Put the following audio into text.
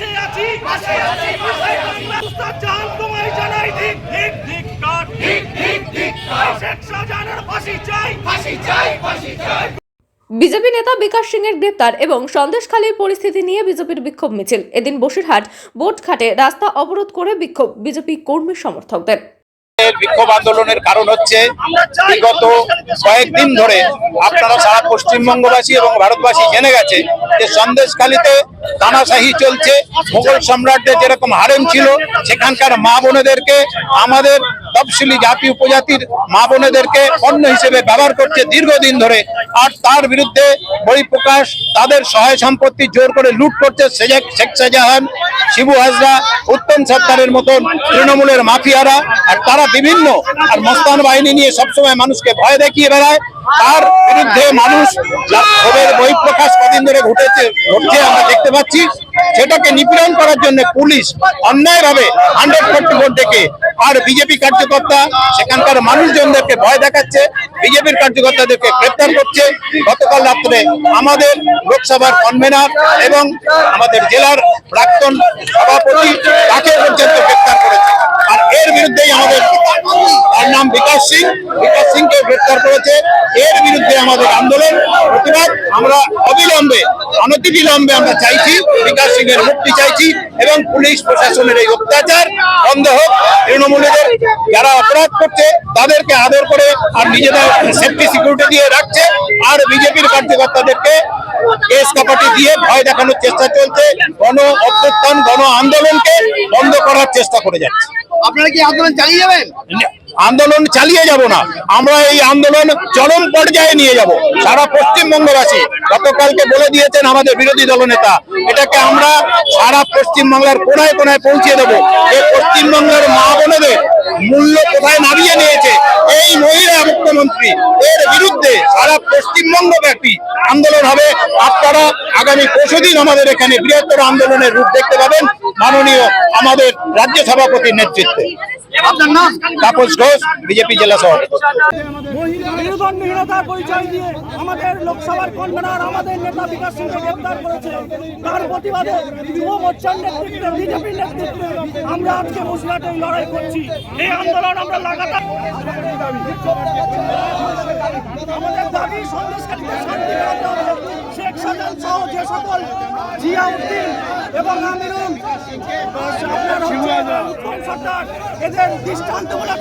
পাশে আছি পাশে আছি পাশে আছি। উস্তাদ জাহান তোমায় জানাই ঠিক ঠিক ঠিক কাট ঠিক ঠিক ঠিক কাট শেখ শাহজাহানের ফাঁসি চাই। ফাঁসি চাই ফাঁসি চাই। বিজেপি নেতা বিকাশ সিং এর গ্রেপ্তার এবং সন্দেশখালীর পরিস্থিতি নিয়ে বিজেপির বিক্ষোভ মিছিল। এদিন বসিরহাট বোটঘাটে রাস্তা অবরোধ করে বিক্ষোভ বিজেপি কর্মী সমর্থকদের। বিক্ষোভ আন্দোলনের কারণ হচ্ছে বিগত কয়েকদিন ধরে আপনারা সারা পশ্চিমবঙ্গবাসী এবং ভারতবাসী জেনে গেছে যে সন্দেশখালীতে তানাশাহি চলছে। মোগল সম্রাটদের যেরকম হারেম ছিল, সেখানকার মা বোনেদেরকে আমাদের তফসিলি জাতি উপজাতির মা বোনেদেরকে পণ্য হিসেবে ব্যবহার করছে দীর্ঘদিন ধরে। আর তার বিরুদ্ধে বহিঃপ্রকাশ তাদের সহায় সম্পত্তি জোর করে লুট করছে শেখ শাহজাহান, শিবু হাজরা, উত্তম সরকারের মতন তৃণমূলের মাফিয়ারা। আর তারা বিভিন্ন, আর মস্তান বাহিনী নিয়ে সবসময় মানুষকে ভয় দেখিয়ে বেড়ায়। তার বিরুদ্ধে মানুষ ক্ষোভের বহিঃপ্রকাশ কদিন ধরে ঘটেছে, ঘটছে আমরা দেখতে পাচ্ছি। সেটাকে নিপীড়ন করার জন্য পুলিশ অন্যায়ভাবে হান্ড্রেড ফোর্টি ভোট ডেকে আর বিজেপি কার্যকর্তা, সেখানকার মানুষজনদেরকে ভয় দেখাচ্ছে, বিজেপির কার্যকর্তাদেরকে গ্রেপ্তার করছে। গতকাল রাত্রে আমাদের লোকসভার কনভেনার এবং আমাদের জেলার প্রাক্তন সভাপতি তাকে পর্যন্ত গ্রেপ্তার করেছে। বিকাশ সিং বিকাশ সিংকে গ্রেপ্তার করেছে। এর বিরুদ্ধে আমাদের আন্দোলন প্রতিবাদ আমরা অবিলম্বে অনতিবিলম্বে আমরা চাইছি বিকাশ সিং এর মুক্তি চাইছি এবং পুলিশ প্রশাসনের এই অত্যাচার বন্ধ হোক। তৃণমূলীদের যারা অপরাধ করছে তাদেরকে আদর করে আর নিজেদের সেফটি সিকিউরিটি দিয়ে রাখছে। আর বিজেপির কার্যকর্তাদেরকে কেস কাপাটি দিয়ে ভয় দেখানোর চেষ্টা চলছে। গণ অভ্যুত্থান গণ আন্দোলনকে বন্ধ করার চেষ্টা করে যাচ্ছে। আপনারা কি আন্দোলন চালিয়ে যাবেন? আন্দোলন চালিয়ে যাব না। আমরা এই আন্দোলন চরম পর্যায়ে নিয়ে যাব। সারা পশ্চিমবঙ্গবাসী গতকালকে বলে দিয়েছেন আমাদের বিরোধী দলনেতা। এটাকে আমরা সারা পশ্চিমবাংলার কোনায় কোনায় পৌঁছে দেবো। যে পশ্চিমবঙ্গের মা বোনেদের মূল্য কোথায় নামিয়ে নিয়েছে? এই মহিলা মুখ্যমন্ত্রী, এর বিরুদ্ধে সারা পশ্চিমবঙ্গ ব্যাপী আন্দোলন হবে। আপনারা আগামী পরশুদিন আমাদের এখানে বৃহত্তর আন্দোলনের রূপ দেখতে পাবেন। মাননীয় আমাদের রাজ্য সভাপতির নেতৃত্বে। আপনার নাম? তাপস ঘোষ বিজেপি জেলা সভাপতি। নির্বাচনহীনতার পরিচয় দিয়ে আমাদের লোকসভার কনভেনার আমাদের নেতা বিকাশ সিংকে গ্রেপ্তার করেছে। তার প্রতিবাদে যুব মোর্চার নেতৃত্বে বিজেপির নেতৃত্বে আমরা আজকে মুসলাটে লড়াই করছি। এই আন্দোলন আমরা লাগাতার আমাদের দাবি শান্তি শাহজাহান সহ যে সকল জিয়াউদ্দিন এবং আমিরুল। আপনার হচ্ছে এদের দৃষ্টান্তমূলক